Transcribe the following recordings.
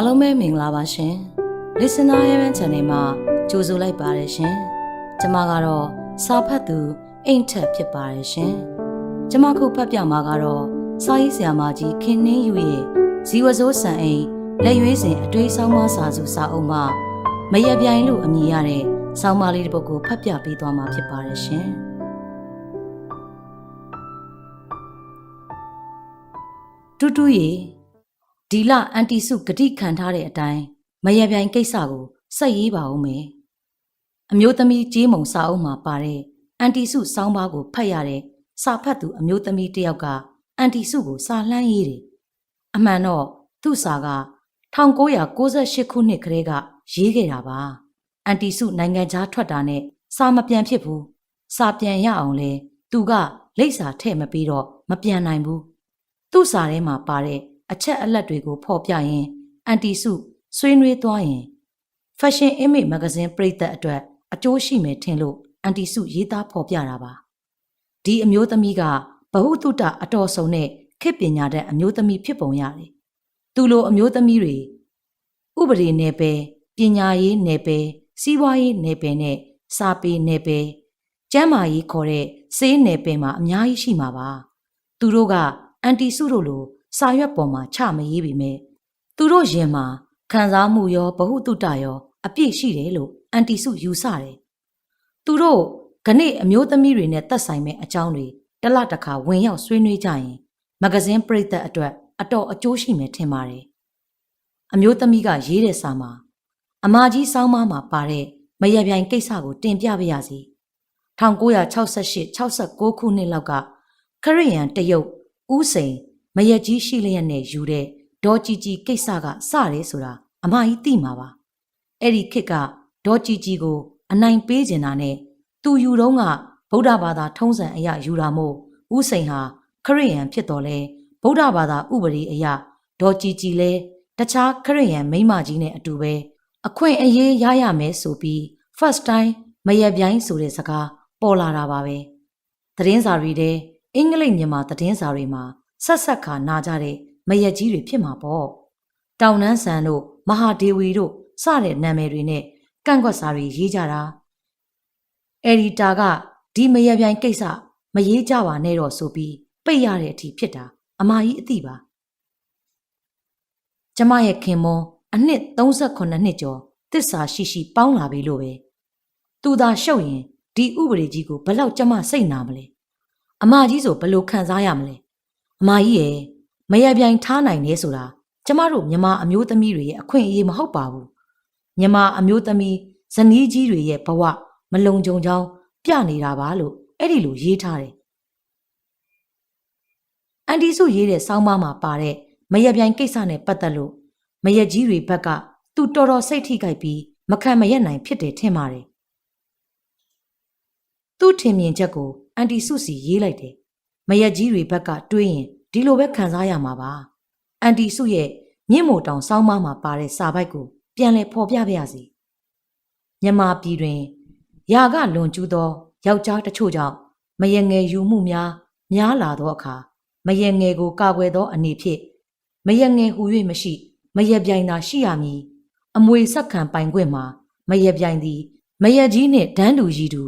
အားလုံးပဲမင်္ဂလာပါရှင် Listener Yemen Channel မှာကြိုဆိုလိုက်ပါတယ်ရှင်ကျွန်မကတော့စာဖတ်သူအိမ်ထက်ဖြစ်ပါတယ်ရှင်ကျွန်မခုဖတ်ပြမှာကတော့စာရေးဆရာမကြီးခင်နှင်းယူရဲ့ဇီဝစိုးစံအိမ်လက်ရွေးစဉ်အတွေးဆောင်မစာစုစာအုပ်မှာမရပြိုင်လို့အမည်ရတဲ့ဆောင်းပါးလေးတစ်ပုဒ်ကိုဖတ်ပြပေးသွားမှာဖြစ်ပါတယ်ရှင်တူတူရေ ဒီလအန်တီစုဂတိခံထားတဲ့အတိုင်းမရပြိုင်ကိစ္စကိုဆက်ရေးပါဦးမယ်အမျိုးသမီးကြေးမုံစာအုပ်မှာပါတဲ့အန်တီစုစောင်းပါးကိုဖတ်ရတဲ့စာဖတ်သူအမျိုးသမီးတစ်ယောက်ကအန်တီစုကိုစာလှမ်းရေးတယ်အမှန်တော့သူ့စာက1998ခုနှစ်ကတည်းကရေးခဲ့တာပါအန်တီစုနိုင်ငံခြားထွက်တာနဲ့စာမပြန်ဖြစ်ဘူးစာပြန်ရအောင်လဲသူကလိပ်စာထည့်မပြီးတော့မပြန်နိုင်ဘူးသူ့စာထဲမှာပါတဲ့ အချက်အလက်တွေကိုဖော်ပြရင်အန်တီစုဆွေးနွေးသွားရင် Fashion Image Magazine ပြည်သက်အတွက်အကျိုးရှိမယ်ထင်လို့အန်တီစုရေးသားဖော်ပြတာပါဒီအမျိုးသမီးကဘ ഹു တုတအတော်ဆုံးနဲ့ခေတ်ပညာတဲ့အမျိုးသမီးဖြစ်ပုံရတယ်သူလိုအမျိုးသမီးတွေဥပဒေနယ်ပယ်ပညာရေးနယ်ပယ်စီးပွားရေးနယ်ပယ်နဲ့စာပေနယ်ပယ်ကျမ်းမာရေးခေါ်တဲ့စေးနယ်ပယ်မှာအများကြီးရှိမှာပါ သူတို့ကအန်တီစုတို့လို စာရွက်ပေါ်မှာချမရေးပေမဲ့သူတို့ရင်မှာခံစားမှုရောဘ ഹു တုတရော အပြည့်ရှိတယ်လို့အန်တီစုယူဆတယ်သူတို့ခဏအမျိုးသမီးတွေနဲ့သက်ဆိုင်မဲ့အကြောင်းတွေတစ်လတစ်ခါဝင်ရောက်ဆွေးနွေးကြရင်မဂဇင်းပရိသတ်အတွက်အတော်အကျိုးရှိမယ်ထင်ပါတယ်အမျိုးသမီးကရေးတဲ့စာမှာအမကြီးစောင်းမမှာပါတဲ့မရပြိုင်ကိစ္စကိုတင်ပြပါရစီ1968 69ခုနှစ်လောက်ကခရစ်ယာန်တရုတ်ဦးစိန် မရက်ကြီးရှိလျက်နဲ့ယူတဲ့ဒေါ်ကြီးကြီးကိစ္စကစတယ်ဆိုတာအမကြီးသိမှာပါအဲ့ဒီခေတ်ကဒေါ်ကြီးကြီးကို အနိုင်ပေးကျင်တာနဲ့သူယူတော့ကဗုဒ္ဓဘာသာထုံးစံအရယူတာမို့ဦးစိန်ဟာခရစ်ယာန်ဖြစ်တော်လဲဗုဒ္ဓဘာသာဥပဒေအရဒေါ်ကြီးကြီးလဲတခြားခရစ်ယာန်မိန်းမကြီးနဲ့အတူပဲအခွင့်အရေးရရမယ်ဆိုပြီး first time မရပြိုင်းဆိုတဲ့စကားပေါ်လာတာပါပဲသတင်းစာတွေတဲ့အင်္ဂလိပ်မြန်မာသတင်းစာတွေမှာ ဆက်ဆက်ခါနာကြတဲ့မရက်ကြီးတွေဖြစ်မှာပေါ့တောင်နန်းဆန်တို့မဟာဒေဝီတို့စတဲ့နာမည်တွေနဲ့ကန့်ကွက်စာတွေရေးကြတာအယ်ဒီတာကဒီမရက်ပြိုင်ကိစ္စမရေးကြပါနဲ့တော့ဆိုပြီးပိတ်ရတဲ့အထိဖြစ်တာအမကြီးအသိပါကျမရဲ့ခင်မွန်အနှစ်38နှစ်ကျော်တစ္ဆာရှိရှိပေါင်းလာပြီလို့ပဲသူသာရှုပ်ရင်ဒီဥပဒေကြီးကိုဘလောက်ကျမစိတ်နာမလဲအမကြီးဆိုဘလို့ခံစားရမလဲ အမကြီးရဲ့မရပြိုင်ထားနိုင်နေဆိုတာကျမတို့မြန်မာအမျိုးသမီးတွေရဲ့အခွင့်အရေးမဟုတ်ပါဘူးမြန်မာအမျိုးသမီးဇနီးကြီးတွေရဲ့ဘဝမလုံခြုံကြောင်းပြနေတာပါလို့အဲ့ဒီလိုရေးထားတယ်အန်တီစုရေးတဲ့စောင်းပါးမှာပါတဲ့မရပြိုင်ကိစ္စနဲ့ပတ်သက်လို့မရကြီးတွေဘက်ကသူတော်တော်စိတ်ထိခိုက်ပြီးမခံမရက်နိုင်ဖြစ်တယ်ထင်ပါတယ်သူ့ထင်မြင်ချက်ကိုအန်တီစုစီရေးလိုက်တယ် မရက်ကြီးတွေဘက်ကတွေးရင်ဒီလိုပဲခံစားရမှာပါအန်တီစုရဲ့မြင့်မို့တောင်စောင်းမမှာပါတဲ့စာပိုက်ကိုပြန်လဲဖော်ပြပါရစေမြမပြည်တွင်ယာကလွန်ကျူးသောယောက်ျားတချို့ကြောင့်မယငယ်ယူမှုများများလာသောအခါမယငယ်ကိုကာကွယ်သောအနေဖြင့်မယငယ်ဟူ၍မရှိ မယပြိုင်သာရှိရမည်အမွေဆက်ခံပိုင်ခွင့်မှာမယပြိုင်သည် မယကြီးနှင့်ဒန်းတူရည်တူ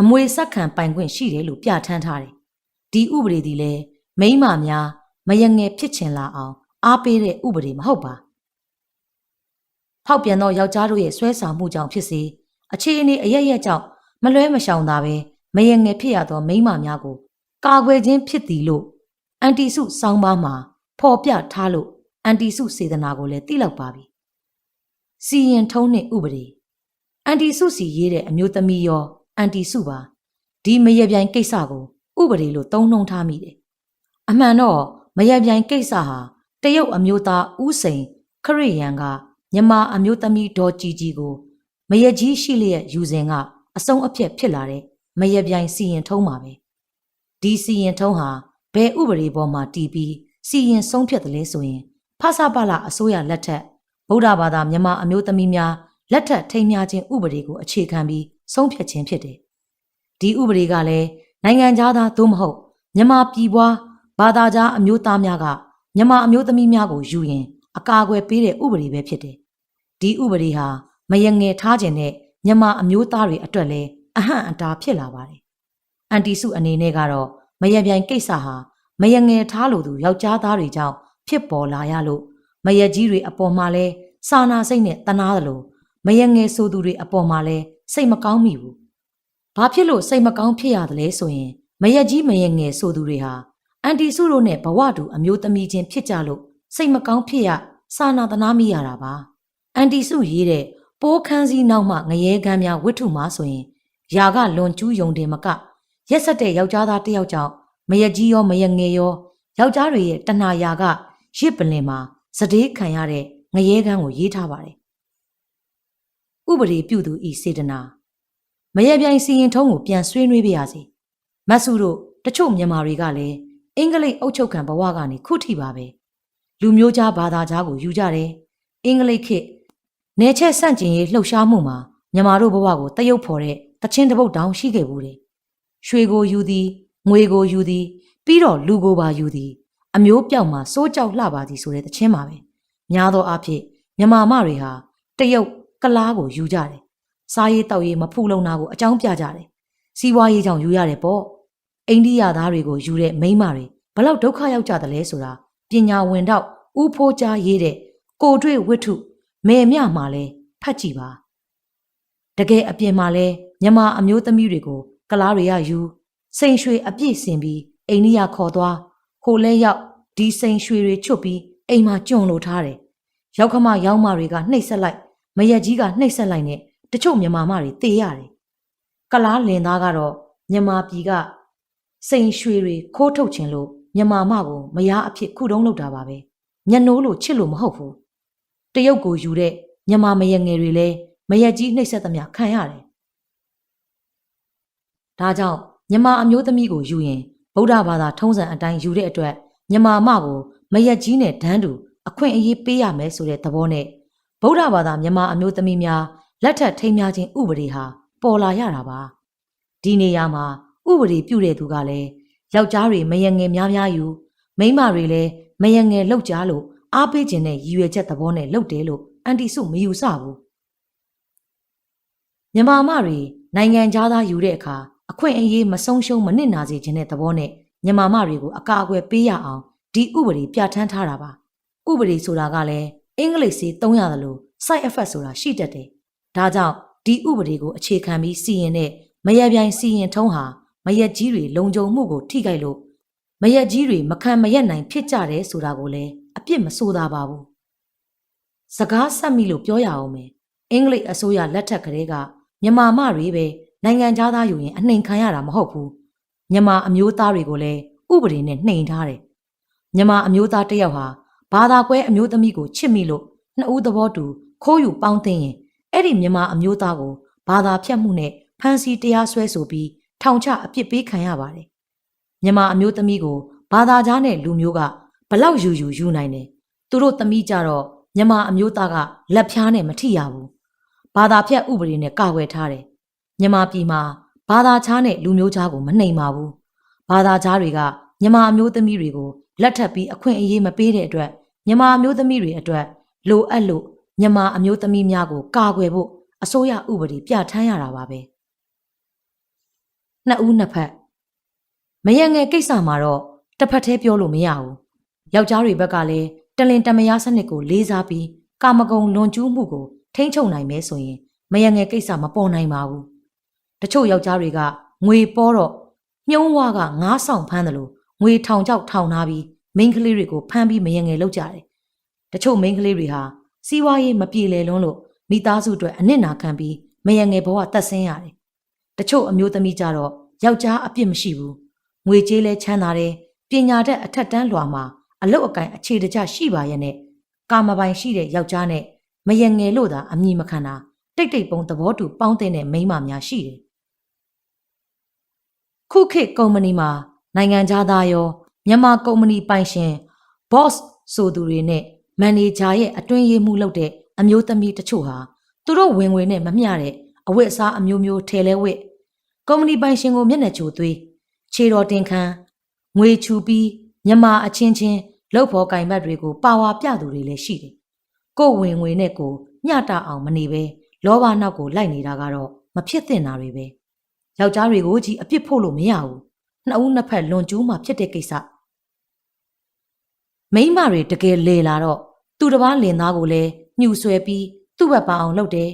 အမွေဆက်ခံပိုင်ခွင့်ရှိတယ်လို့ပြဋ္ဌာန်းထားတယ် ဒီဥပဒေဒီလဲမိမများမယငယ်ဖြစ်ချင်လာအောင်အားပေးတဲ့ဥပဒေမဟုတ်ပါဖောက်ပြန်သောယောက်ျားတို့ရဲ့ဆွဲဆောင်မှုကြောင့်ဖြစ်စေအခြေအနေအရရက်ကြောင့်မလွဲမရှောင်သာပဲမယငယ်ဖြစ်ရသောမိမများကိုကာကွယ်ခြင်းဖြစ်သည်လို့အန်တီစုစောင်းပါမှာဖော်ပြထားလို့အန်တီစုစေတနာကိုလည်းသိလောက်ပါပြီစီရင်ထုံးနှင့်ဥပဒေအန်တီစုစီရေးတဲ့အမျိုးသမီးရောအန်တီစုပါဒီမရပြိုင်ကိစ္စကို ဥပဒေလို့သုံးနှုံထားမိတယ်အမှန်တော့မရပြိုင်ကိစ္စဟာတရုတ်အမျိုးသားဦးစိန်ခရစ်ယန်ကမြန်မာအမျိုးသမီးဒေါ်ကြည်ကြည်ကိုမရကြီးရှိလျက်ယူစဉ်ကအစုံအဖြစ်ဖြစ်လာတဲ့မရပြိုင်စီရင်ထုံးပါပဲဒီစီရင်ထုံးဟာဘယ်ဥပဒေပေါ်မှာတည်ပြီးစီရင်ဆုံးဖြတ်တယ်လဲဆိုရင်ဖဆပလအစိုးရလက်ထက်ဗုဒ္ဓဘာသာမြန်မာအမျိုးသမီးများလက်ထက်ထိမ်းများခြင်းဥပဒေကိုအခြေခံပြီးဆုံးဖြတ်ခြင်းဖြစ်တယ်ဒီဥပဒေကလည်း နိုင်ငံသားသားသို့မဟုတ်မြန်မာပြည်ပွားဘာသာကြားအမျိုးသားများကမြန်မာအမျိုးသမီးများကိုယူရင် အကာအကွယ်ပေးတဲ့ဥပဒေပဲဖြစ်တယ်။ဒီဥပဒေဟာမယငယ်ထားခြင်းနဲ့မြမအမျိုးသားတွေအတွက်လည်းအဟန့်အတားဖြစ်လာပါတယ်။အန်တီစုအနေနဲ့ကတော့မယပြိုင်ကိစ္စဟာမယငယ်ထားလို့သူယောက်ျားသားတွေကြောင့်ဖြစ်ပေါ်လာရလို့မယကြီးတွေအပေါ်မှာလဲစာနာစိတ်နဲ့တနာတယ်လို့မယငယ်ဆိုသူတွေအပေါ်မှာလဲစိတ်မကောင်းမိဘူး။ ဘာဖြစ်လို့စိတ်မကောင်းဖြစ်ရတယ်လဲဆိုရင်မယကြီးမယငယ်ဆိုသူတွေဟာအန်တီစုတို့နဲ့ဘဝတူအမျိုးသမီးချင်းဖြစ်ကြလို့စိတ်မကောင်းဖြစ်ရစာနာတနာမိရတာပါ။အန်တီစုရေးတဲ့ပိုးခန်းစည်းနောက်မှငရဲကမ်းများဝိထုမှာဆိုရင်ယာကလွန်ကျူးယုံတယ်မကရက်ဆက်တဲ့ယောက်ျားသားတစ်ယောက်ကြောင့်မယကြီးရောမယငယ်ရောယောက်ျားတွေရဲ့တဏှာယာကရစ်ပလင်မှာစတေးခံရတဲ့ငရဲကမ်းကိုရေးထားပါတယ်။ဥပဒေပြုသူဤစေတနာ မရပြိုင်စီရင်ထုံးကိုပြန်ဆွေးနွေးပြရစီ။မတ်စုတို့တချို့မြန်မာတွေကလည်းအင်္ဂလိပ်အုပ်ချုပ်ခံဘဝကနေခုထိပါပဲ။လူမျိုးကြားဘာသာကြားကိုယူကြတယ်။အင်္ဂလိပ်ခေတ်နေချက်ဆန့်ကျင်ရေးလှုပ်ရှားမှုမှာမြန်မာတို့ဘဝကိုတရုပ်ဖော်တဲ့တချင်းတစ်ပုတ်တောင်ရှိခဲ့ဘူးတယ်။ရွှေကိုယူသည်ငွေကိုယူသည်ပြီးတော့လူကိုပါယူသည်အမျိုးပြောက်မှာစိုးကြောက်လှပါသည်ဆိုတဲ့တချင်းပါပဲ။များသောအားဖြင့်မြန်မာမတွေဟာတရုတ်ကလားကိုယူကြတယ်။ စားရေးတောက်ရေးမဖူလုံတာကိုအကြောင်းပြကြတယ်။စီးပွားရေးကြောင့်ယူရတယ်ပေါ့။အိန္ဒိယသားတွေကိုယူတဲ့မိန်းမတွေဘလောက်ဒုက္ခရောက်ကြတယ်လဲဆိုတာပညာဝင်တော့ဥဖိုးကြားရေးတဲ့ကိုတွေ့ဝိထုမေမြမှာလဲဖတ်ကြည့်ပါတကယ်အပြင်မှာလဲမြန်မာအမျိုးသမီးတွေကိုကလားတွေကယူစိန်ရွှေအပြည့်စင်ပြီးအိန္ဒိယခေါ်သွားဟိုလဲရောက်ဒီစိန်ရွှေတွေချွတ်ပြီးအိမ်မှာကျွံလို့ထားတယ်ရောက်ခမရောက်မတွေကနှိပ်ဆက်လိုက်မရက်ကြီးကနှိပ်ဆက်လိုက်နဲ့ တချို့မြန်မာမတွေတေးရတယ်ကလားလင်သားကတော့မြန်မာပြည်ကစိန်ရွှေတွေခိုးထုတ်ခြင်းလို့မြန်မာမကိုမယားအဖြစ်ခုတုံးလုပ်တာပါပဲညနိုးလို့ချစ်လို့မဟုတ်ဘူးတရုတ်ကိုယူတဲ့မြန်မာမယငယ်တွေလည်းမယက်ကြီးနှိပ်စက်သမျှခံရတယ်။ဒါကြောင့်မြန်မာအမျိုးသမီးကိုယူရင်ဗုဒ္ဓဘာသာထုံးစံအတိုင်းယူတဲ့အတွက်မြန်မာမကိုမယက်ကြီးနဲ့ဒန်းတူအခွင့်အရေးပေးရမယ်ဆိုတဲ့သဘောနဲ့ဗုဒ္ဓဘာသာမြန်မာအမျိုးသမီးများ လက်ထပ်ထိမ်းများခြင်းဥပဒေဟာပေါ်လာရတာပါ။ဒီနေရာမှာဥပဒေပြုတဲ့သူကလည်းယောက်ျားတွေမယငယ်များများယူမိန်းမတွေလည်းမယငယ်လောက်ကြလို့အားပေးခြင်းနဲ့ရည်ရွယ်ချက်သဘောနဲ့လုပ်တယ်လို့အန်တီစုမယူဆဘူးမြန်မာမတွေနိုင်ငံသားသားယူတဲ့အခါအခွင့်အရေးမဆုံးရှုံးမနစ်နာစေခြင်းတဲ့သဘောနဲ့မြန်မာမတွေကိုအကာအကွယ်ပေးရအောင်ဒီဥပဒေပြဋ္ဌာန်းထားတာပါဥပဒေဆိုတာကလည်းအင်္ဂလိပ်စေသုံးရတယ်လို့ side effect ဆိုတာရှိတတ်တယ် ဒါကြောင့်ဒီဥပဒေကိုအခြေခံပြီးစီရင်တဲ့မရပြိုင်စီရင်ထုံးဟာမရက်ကြီးတွေလုံခြုံမှုကိုထိခိုက်လို့မရက်ကြီးတွေမခံမရက်နိုင်ဖြစ်ကြတယ်ဆိုတာကိုလည်းအပြစ်မဆိုးတာပါဘူးစကားဆက်မိလို့ပြောရအောင်မယ်အင်္ဂလိပ်အစိုးရလက်ထက်ကလေးကမြန်မာမတွေပဲနိုင်ငံသားယူရင်အနှိမ်ခံရတာမဟုတ်ဘူးမြန်မာအမျိုးသားတွေကိုလည်းဥပဒေနဲ့နှိမ်ထားတယ်မြန်မာအမျိုးသားတစ်ယောက်ဟာဘာသာကွဲအမျိုးသမီးကိုချစ်မိလို့နှစ်ဦးသဘောတူခိုးယူပေါင်းသိရင် အဲ့ဒီမြန်မာအမျိုးသားကိုဘာသာဖြတ်မှုနဲ့ဖမ်းဆီးတရားစွဲဆိုပြီးထောင်ချအပြစ်ပေးခံရပါတယ်မြန်မာအမျိုးသမီးကိုဘာသာကြားနဲ့လူမျိုးကဘလောက်ယူယူယူနိုင်တယ်သူတို့သမီးကြတော့မြန်မာအမျိုးသားကလက်ဖြားနဲ့မထိရဘူးဘာသာဖြတ်ဥပဒေနဲ့ကာကွယ်ထားတယ်မြန်မာပြည်မှာဘာသာခြားနဲ့လူမျိုးခြားကိုမနှိမ်ပါဘူးဘာသာခြားတွေကမြန်မာအမျိုးသမီးတွေကိုလက်ထပ်ပြီးအခွင့်အရေးမပေးတဲ့အတွက်မြန်မာအမျိုးသမီးတွေအတွက်လိုအပ်လို့ မြန်မာအမျိုးသမီးများကို ကာကွယ်ဖို့အစိုးရဥပဒေပြဋ္ဌာန်းရတာပါပဲနှစ်ဦးနှစ်ဖက်မယငယ်ကိစ္စမှာတော့တစ်ဖက်တည်းပြောလို့မရဘူးယောက်ျားတွေဘက်ကလည်းတလင်တမယားစနစ်ကိုလေးစားပြီးကာမဂုဏ်လွန်ကျူးမှုကိုထိမ့်ချုပ်နိုင်မဲဆိုရင်မယငယ်ကိစ္စမပေါ်နိုင်ပါဘူးတချို့ယောက်ျားတွေကငွေပေါ်တော့မြုံးဝါကငားဆောင်ဖမ်းတယ်လို့ငွေထောင်ချောက်ထောင်ထားပြီးမိန်းကလေးတွေကိုဖမ်းပြီးမယငယ်လုပ်ကြတယ်တချို့မိန်းကလေးတွေဟာ စီးပွားရေးမပြေလည်လွန်းလို့မိသားစုအတွက်အနစ်နာခံပြီးမယငယ်ဘဝတက်ဆင်းရတယ်တချို့အမျိုးသမီးကြတော့ယောက်ျားအပြစ်မရှိဘူးငွေကြေးလဲချမ်းသာတယ်ပညာတတ်အထက်တန်းလွှာမှာအလုတ်အကင်အခြေတကျရှိပါရဲ့နဲ့ကာမပိုင်ရှိတဲ့ယောက်ျားနဲ့မယငယ်လို့သာအမည်မခံတာတိတ်တိတ်ပုံသဘောတူပေါင်းတဲ့မိန်းမများရှိတယ်ခုခေတ်ကုမ္ပဏီမှာနိုင်ငံသားရောမြန်မာကုမ္ပဏီပိုင်ရှင် boss ဆိုသူတွေနဲ့ မန်နေဂျာရဲ့အတွင်းရေးမှုလုပ်တဲ့အမျိုးသမီးတချို့ဟာသူတို့ဝင်ငွေနဲ့မမျှတဲ့အဝတ်အစားအမျိုးမျိုးထဲလဲဝတ်ကုမ္ပဏီပိုင်ရှင်ကိုမျက်နှာချိုသွေးခြေတော်တင်ခန်းငွေချူပြီးမြန်မာအချင်းချင်းလောက်ဖို့ကင်ဘတ်တွေကိုပါဝါပြသူတွေလည်းရှိတယ်ကိုယ်ဝင်ငွေနဲ့ကိုမျှတအောင်မနေပဲလောဘနောက်ကိုလိုက်နေတာကတော့မဖြစ်သင့်တာတွေပဲယောက်ျားတွေကိုကြီးအပြစ်ဖို့လို့မရဘူးနှစ်ဦးနှစ်ဖက်လွန်ကျူးမှဖြစ်တဲ့ကိစ္စမိန်းမတွေတကယ်လေလာတော့ သူတစ်ပားလင်သားကိုလည်းညှူဆွဲပြီးသူ့ဘက်ပါအောင်လုပ်တယ်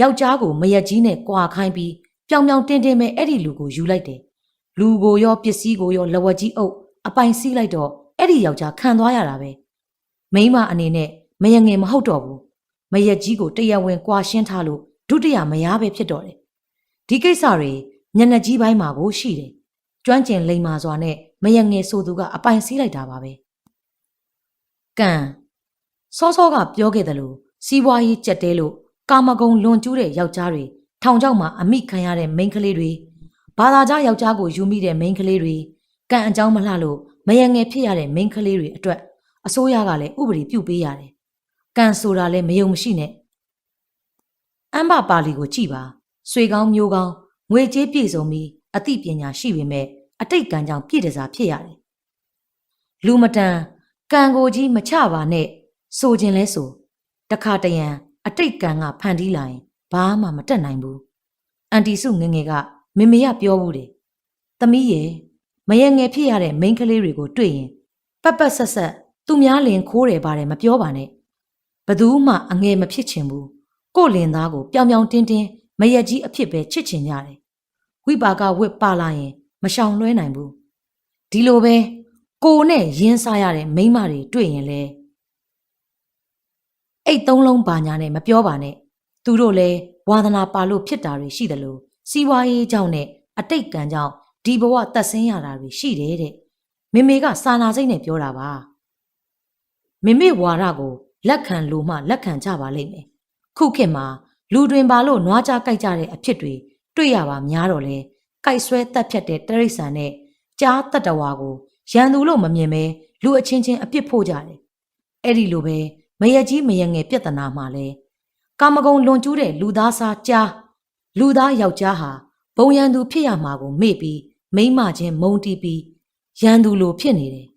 ယောက်ျားကိုမရက်ကြီးနဲ့ကြွာခိုင်းပြီးပြောင်ပြောင်တင်းတင်းပဲအဲ့ဒီလူကိုယူလိုက်တယ်လူကိုရောပစ္စည်းကိုရောလက်ဝက်ကြီးအုပ်အပိုင်စီးလိုက်တော့အဲ့ဒီယောက်ျားခံသွားရတာပဲမိန်းမအနေနဲ့မယငယ်မဟုတ်တော့ဘူးမရက်ကြီးကိုတရားဝင်ကြွာရှင်းထားလို့ဒုတိယမရပဲဖြစ်တော့တယ်ဒီကိစ္စတွေညနေကြီးပိုင်းမှာကိုရှိတယ်ကျွမ်းကျင်လိမ္မာစွာနဲ့မယငယ်ဆိုသူကအပိုင်စီးလိုက်တာပါပဲကံ စောစောကပြောခဲ့တယ်လို့စီးပွားရေးကြက်တဲလို့ကာမဂုဏ်လွန်ကျူးတဲ့ယောက်ျားတွေထောင်ချောက်မှာအမိခံရတဲ့မိန်းကလေးတွေဘာသာကြားယောက်ျားကိုယူမိတဲ့မိန်းကလေးတွေကံအကြောင်းမလှလို့မယငယ်ဖြစ်ရတဲ့မိန်းကလေးတွေအတွက်အစိုးရကလည်းဥပဒေပြုပေးရတယ်။ကံဆိုတာလည်းမယုံမရှိနဲ့။အမ်ဘပါလီကိုကြည့်ပါ။ဆွေကောင်းမျိုးကောင်းငွေကြေးပြည့်စုံပြီးအသိပညာရှိပေမဲ့အတိတ်ကံကြောင့်ပြည့်တစားဖြစ်ရတယ်။လူမတန်ကံကိုကြီးမချပါနဲ့ ဆိုခြင်းလဲဆိုတခါတရံအတိတ်ကံကဖန်တီးလာရင်ဘာမှမတက်နိုင်ဘူး။အန်တီစုငယ်ငယ်ကမေမေရပြောဘူးတယ်။သမီးရဲ့မယငယ်ဖြစ်ရတဲ့မိန်းကလေးတွေကိုတွေ့ရင်ပက်ပက်ဆက်ဆက်သူများလင်ခိုးတယ်ပါတယ်မပြောပါနဲ့ဘသူမှအငယ်မဖြစ်ချင်ဘူးကို့လင်သားကိုပြောင်ပြောင်တင်းတင်းမရက်ကြီးအဖြစ်ပဲချစ်ချင်ကြတယ်ဝိပါကဝစ်ပါလာရင် မရှောင်လွှဲနိုင်ဘူးဒီလိုပဲကိုနဲ့ရင်းစားရတဲ့မိန်းမတွေတွေ့ရင်လဲ အိတ်သုံးလုံးပါညာနဲ့မပြောပါနဲ့သူတို့လဲဝါသနာပါလို့ဖြစ်တာတွေရှိတယ်လို့စီးပွားရေးကြောင့်နဲ့အတိတ်ကံကြောင့်ဒီဘဝတက်ဆင်းရတာတွေရှိတယ်တဲ့မေမေကစာနာစိတ်နဲ့ပြောတာပါမေမေဝါရကိုလက်ခံလို့မှလက်ခံကြပါလိမ့်မယ်ခုခေတ်မှာလူတွင်ပါလို့နွားကြကြိုက်ကြတဲ့အဖြစ်တွေတွေ့ရပါများတော့လဲကြိုက်ဆွဲတက်ဖြတ်တဲ့တရိษံနဲ့ကြားတတဝါကိုရန်သူလို့မမြင်ပဲလူအချင်းချင်းအပြစ်ဖို့ကြတယ်အဲ့ဒီလိုပဲ မယကြီးမယငယ်ပြဿနာမှာလဲကာမဂုဏ်လွန်ကျူးတဲ့လူသားစားကြားလူသားယောက်ျားဟာဘုံရန်သူဖြစ်ရမှာကိုမေ့ပြီးမိမ့်မချင်းမုံတီးပြီးရန်သူလိုဖြစ်နေတယ်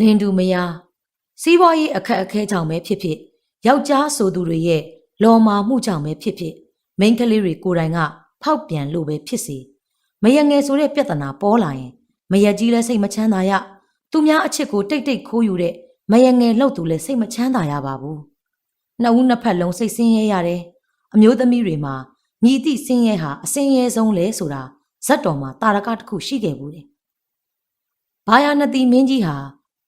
လင်းတူမယားစီးပွားရေးအခက်အခဲကြောင့်ပဲဖြစ်ဖြစ်ယောက်ျားဆိုသူတွေရဲ့လော်မာမှုကြောင့်ပဲဖြစ်ဖြစ်မိန်းကလေးတွေကိုယ်တိုင်ကဖောက်ပြန်လို့ပဲဖြစ်စီမယငယ်ဆိုတဲ့ပြဿနာပေါ်လာရင် မယကြီးလည်းစိတ်မချမ်းသာရ သူများအချစ်ကိုတိတ်တိတ်ခိုးယူတဲ့မယငယ်လှုပ်သူလည်းစိတ်မချမ်းသာရပါဘူးနှစ်ဦးနှစ်ဖက်လုံးစိတ်ဆင်းရဲရတယ်အမျိုးသမီးတွေမှာညီတိဆင်းရဲဟာအစင်းရဲဆုံးလဲဆိုတာဇက်တော်မှာတာရကတစ်ခုရှိခဲ့ဘူးတယ်ဘာယာနတိမင်းကြီးဟာ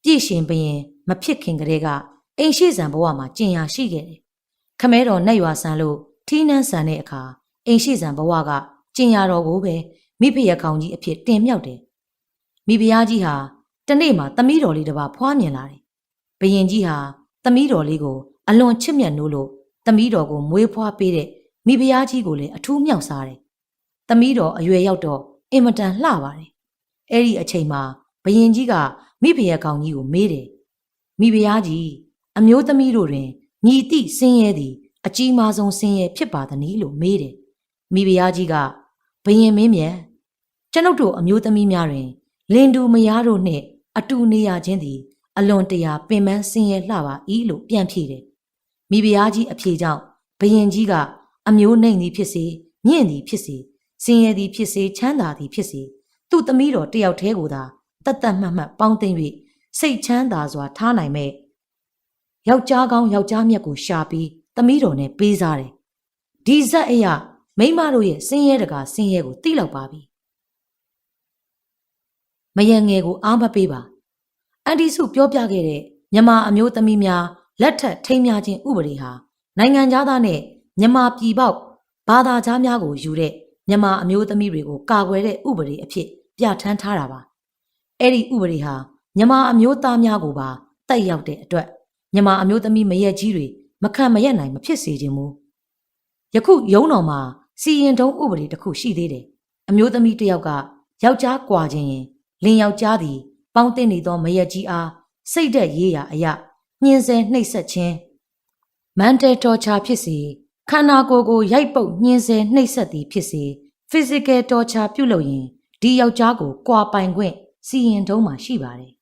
ပြည့်ရှင်ဘရင်မဖြစ်ခင်ကတည်းကအိမ်ရှိဆန်ဘဝမှာကျင်ရရှိခဲ့တယ်ခမဲတော်နဲ့ရွာဆန်းလို့ထီးနှန်းဆန်တဲ့အခါအိမ်ရှိဆန်ဘဝကကျင်ရတော်ကိုပဲမိဖရကောင်ကြီးအဖြစ်တင်မြောက်တယ်မိဖုရားကြီးဟာ တနေ့မှသမီးတော်လေးတစ်ပါးဖွားမြင်လာတယ်ဘရင်ကြီးဟာသမီးတော်လေးကိုအလွန်ချစ်မြတ်နိုးလို့သမီးတော်ကိုမွေးဖွားပေးတဲ့မိဖုရားကြီးကိုလည်းအထူးမြောက်စားတယ်။သမီးတော်အရွယ်ရောက်တော့အင်မတန်လှပါတယ်။အဲ့ဒီအချိန်မှာဘယင်ကြီးကမိဖုရားကောင်ကြီးကိုမေးတယ်။မိဖုရားကြီးအမျိုးသမီးတို့တွင်ညီတိဆင်းရဲသည်အကြီးမားဆုံးဆင်းရဲဖြစ်ပါသနည်းလို့မေးတယ်။မိဖုရားကြီးကဘယင်မင်းမြတ်ကျွန်ုပ်တို့အမျိုးသမီးများတွင်လင်တူမယားတို့နှင့် အတူနေရခြင်းသည် အလွန်တရာပင်ပန်းဆင်းရဲလှပါ၏လို့ပြန်ဖြေတယ်။မိဖုရားကြီးအဖြေကြောင့်ဘယင်ကြီးကအမျိုးနှိမ်သည်ဖြစ်စေညင့်သည်ဖြစ်စေစင်ရသည်ဖြစ်စေချမ်းသာသည်ဖြစ်စေသူ့သမီးတော်တယောက်တည်းကိုသာတတ်တတ်မှတ်မှတ်ပေါင်းသိမ့်၍စိတ်ချမ်းသာစွာထားနိုင်မဲ့ယောက်ျားကောင်းယောက်ျားမြတ်ကိုရှာပြီးသမီးတော်နဲ့ပေးစားတယ်ဒီဇက်အရာမိမတို့ရဲ့စင်ရဲတကာစင်ရဲကိုတိလောက်ပါပြီ မယံငယ်ကိုအားမပေးပါအန်တီစုပြောပြခဲ့တဲ့မြမအမျိုးသမီးများလက်ထက်ထိမ်းများခြင်းဥပဒေဟာနိုင်ငံသားနဲ့မြန်မာပြည်ပေါက်ဘာသာကြားများကိုယူတဲ့မြန်မာအမျိုးသမီးတွေကိုကာကွယ်တဲ့ဥပဒေအဖြစ်ပြဋ္ဌာန်းထားတာပါအဲ့ဒီဥပဒေဟာမြန်မာအမျိုးသားများကိုပါတက်ရောက်တဲ့အတွက်မြန်မာအမျိုးသမီးမရက်ကြီးတွေမခံမရက်နိုင်မဖြစ်စေခြင်းမူယခုရုံးတော်မှာစီရင်တုံးဥပဒေတစ်ခုရှိသေးတယ်အမျိုးသမီးတစ်ယောက်ကယောက်ျားကွာခြင်းရင် လင်ယောက်ျားသည်ပေါင်းတင်နေသောမရက်ကြီးအားစိတ်သက်ရေးရာအရာညှင်းဆဲနှိပ်စက်ခြင်းမန်တယ်တော်ချာဖြစ်စေခန္ဓာကိုယ်ကိုရိုက်ပုတ်ညှင်းဆဲနှိပ်စက်သည်ဖြစ်စေ physical torture ပြုလုပ်ရင်ဒီယောက်ျားကိုကွာပိုင်ခွင့်စီရင်တုံးမှရှိပါတယ်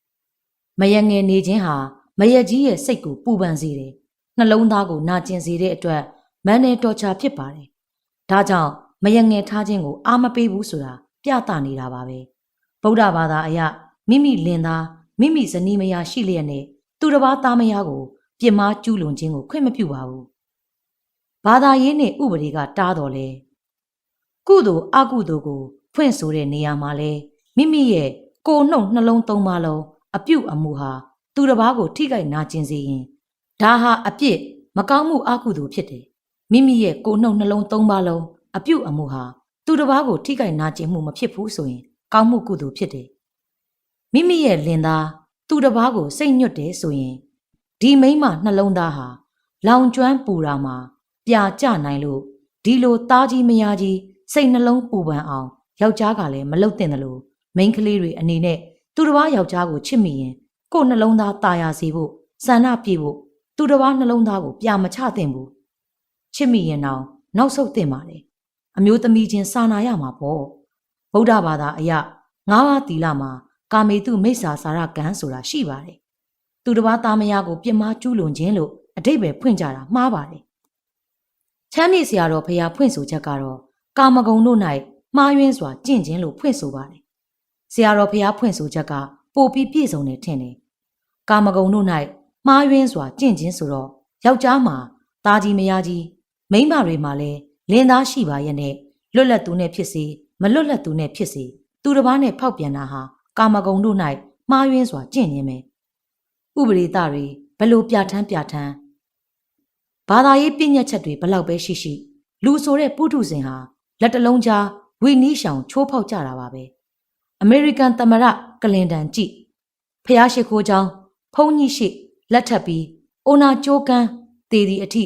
။မယငယ်နေခြင်းဟာမယကြီးရဲ့စိတ်ကိုပူပန်စေတယ်။နှလုံးသားကိုနာကျင်စေတဲ့အတွက်မန်နယ်တော်ချာဖြစ်ပါတယ်။ဒါကြောင့်မယငယ်ထားခြင်းကိုအာမပေးဘူးဆိုတာပြသနေတာပါပဲ။ ဗုဒ္ဓဘာသာအရမိမိလင်သားမိမိဇနီးမယားရှိလျက်နဲ့သူတစ်ပါးသားမယားကိုပြစ်မှားကျူးလွန်ခြင်းကိုခွင့်မပြုပါဘူး။ဘာသာရေးနဲ့ဥပဒေကတားတော်လဲ။ကုသိုလ်အကုသိုလ်ကို ဖွင့်ဆိုတဲ့နေရာမှာလဲမိမိရဲ့ကိုယ်နှုတ်နှလုံးသုံးပါလုံးအပြုတ်အမူဟာသူတစ်ပါးကိုထိခိုက်နာကျင်စေရင်ဒါဟာအပြစ်မကောင်းမှုအကုသိုလ်ဖြစ်တယ်။မိမိရဲ့ကိုယ်နှုတ်နှလုံးသုံးပါလုံးအပြုတ်အမူဟာသူတစ်ပါးကိုထိခိုက်နာကျင်မှုမဖြစ်ဘူးဆိုရင် ကောင်းမှုကုသိုလ်ဖြစ်တယ်မိမိရဲ့လင်သားသူတစ်ပါးကိုစိတ်ညွတ်တယ်ဆိုရင်ဒီမိမနှလုံးသားဟာလောင်ကျွမ်းပူတာမှာပြာကျနိုင်လို့ဒီလိုသားကြီးမယားကြီးစိတ်နှလုံးပူပန်အောင်ယောက်ျားကလည်းမလုတ်တင်တယ်လို့မိန်းကလေးတွေအနေနဲ့သူတစ်ပါးယောက်ျားကိုချစ်မိရင်ကိုယ်နှလုံးသားตาရစေဖို့ဆန္ဒပြေဖို့သူတစ်ပါးနှလုံးသားကိုပြမချသင့်ဘူးချစ်မိရင်တော့နောက်ဆုတ်သင့်ပါလေအမျိုးသမီးချင်းစာနာရမှာပေါ့ ဗုဒ္ဓဘာသာအရငါးပါးသီလမှာကာမေတုမိစ္ဆာစာရကံဆိုတာရှိပါတယ်သူတစ်ပါးသားမယားကိုပြစ်မှားကျူးလွန်ခြင်းလို့အတိတ်ပဲဖွင့်ကြတာမှားပါတယ်ချမ်းမြေ့စရာတော်ဖရာဖွင့်ဆိုချက်ကတော့ကာမဂုဏ်တို့၌မှားယွင်းစွာကြင့်ခြင်းလို့ဖွင့်ဆိုပါတယ်ဆရာတော်ဖရာဖွင့်ဆိုချက်ကပိုပြီးပြည့်စုံတယ်ထင်တယ်ကာမဂုဏ်တို့၌မှားယွင်းစွာကြင့်ခြင်းဆိုတော့ယောက်ျားမှာသားကြီးမယားကြီးမိန်းမတွေမှာလည်းလင်းသားရှိပါရဲ့နဲ့လွတ်လပ်သူနဲ့ဖြစ်စေ မလွတ်လပ်သူနဲ့ဖြစ်စေသူတစ်ပါးနဲ့ဖောက်ပြန်တာဟာကာမဂုဏ်တို့၌မှားယွင်းစွာကြင့်ခြင်းပဲဥပဒေသားတွေဘလို့ပြဋ္ဌာန်းပြဋ္ဌာန်းဘာသာရေးပြည့်ညက်ချက်တွေဘလောက်ပဲရှိရှိ လူဆိုတဲ့ပုထုဇဉ်ဟာလက်တလုံးကြားဝီနီးရှောင်ချိုးဖောက်ကြတာပါပဲအမေရိကန်သမ္မတကလင်တန်ကြည့်ဖျားရှိခိုးကြောင်းဖုံးကြီးရှိလက်ထပ်ပြီးအိုနာကျိုးကန်းတေဒီအထိ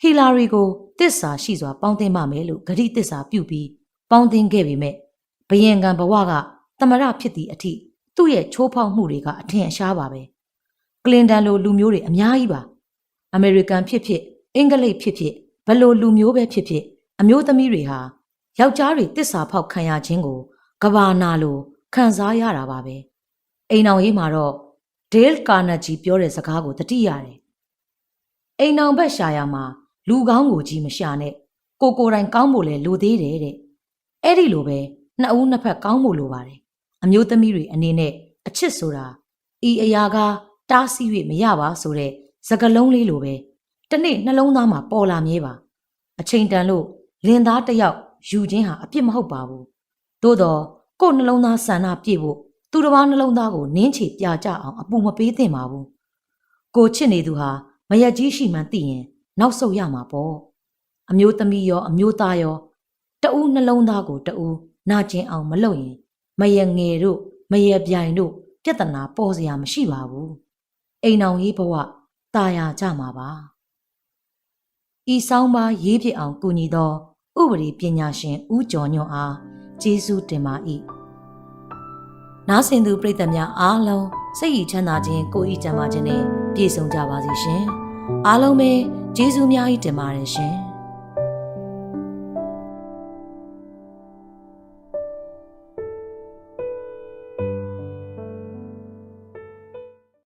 ဟီလာရီကိုတစ္ဆာရှိစွာပေါင်းတင်ပါမယ်လို့ဂတိတစ္ဆာပြုပြီး ပေါင်းတင်ခဲ့ပေမဲ့ဘယင်ကံဘဝကသမရဖြစ်သည့်အထိသူ့ရဲ့ချိုးဖောက်မှုတွေကအထင်အရှားပါပဲကလင်တန်လိုလူမျိုးတွေအများကြီးပါအမေရိကန်ဖြစ်ဖြစ်အင်္ဂလိပ်ဖြစ်ဖြစ်ဘလို့လူမျိုးပဲဖြစ်ဖြစ်အမျိုးသမီးတွေဟာယောက်ျားတွေတစ္ဆာဖောက်ခံရခြင်းကိုကဘာနာလိုခံစားရတာပါပဲအိမ်အောင်ရေးမှာတော့ဒေးလ်ကာနဂျီပြောတဲ့စကားကိုတတိရတယ်အိမ်အောင်ဘက်ရှာရမှာလူကောင်းကိုကြီးမရှာနဲ့ကိုကိုယ်တိုင်ကောင်းဖို့လဲလိုသေးတယ်တဲ့ အဲ့ဒီလိုပဲနှစ်ဦးနှစ်ဖက်ကောင်းဖို့လိုပါတယ်အမျိုးသမီးတွေအနေနဲ့အချစ်ဆိုတာဤအရာကတားဆီး၍မရပါဆိုတဲ့စကလုံးလေးလိုပဲတစ်နေ့နှလုံးသားမှာပေါ်လာမြဲပါအချိန်တန်လို့လင်သားတစ်ယောက်ယူခြင်းဟာအပြစ်မဟုတ်ပါဘူးသို့တော့ကိုယ်နှလုံးသားဆန္ဒပြည့်ဖို့သူတစ်ပါးနှလုံးသားကိုနင်းချေပြကြအောင်အပူမပေးသင့်ပါဘူးကိုချစ်နေသူဟာမရက်ကြီးရှိမှန်းသိရင် နောက်ဆုတ်ရမှာပေါ့အမျိုးသမီးရော အမျိုးသားရော တဦးနှလုံးသားကိုတဦးနာကျင်အောင်မလုပ်ရင်မရငယ်တို့မရပြိုင်တို့ပြဿနာပေါ်စရာမရှိပါဘူးအိမ်အောင်ရေးဘဝตายရကြမှာပါဤဆောင်ပါရေးဖြစ်အောင်ကူညီသောဥပဒေပညာရှင်ဦးကျော်ညွန့်အားကျေးဇူးတင်ပါ၏နားဆင်သူပရိသတ်များအားလုံးစိတ်ရည်ချမ်းသာခြင်းကိုယ်ဤကြံပါခြင်းနဲ့ပြည့်စုံကြပါစေရှင်အားလုံးပဲကျေးဇူးများကြီးတင်ပါတယ်ရှင်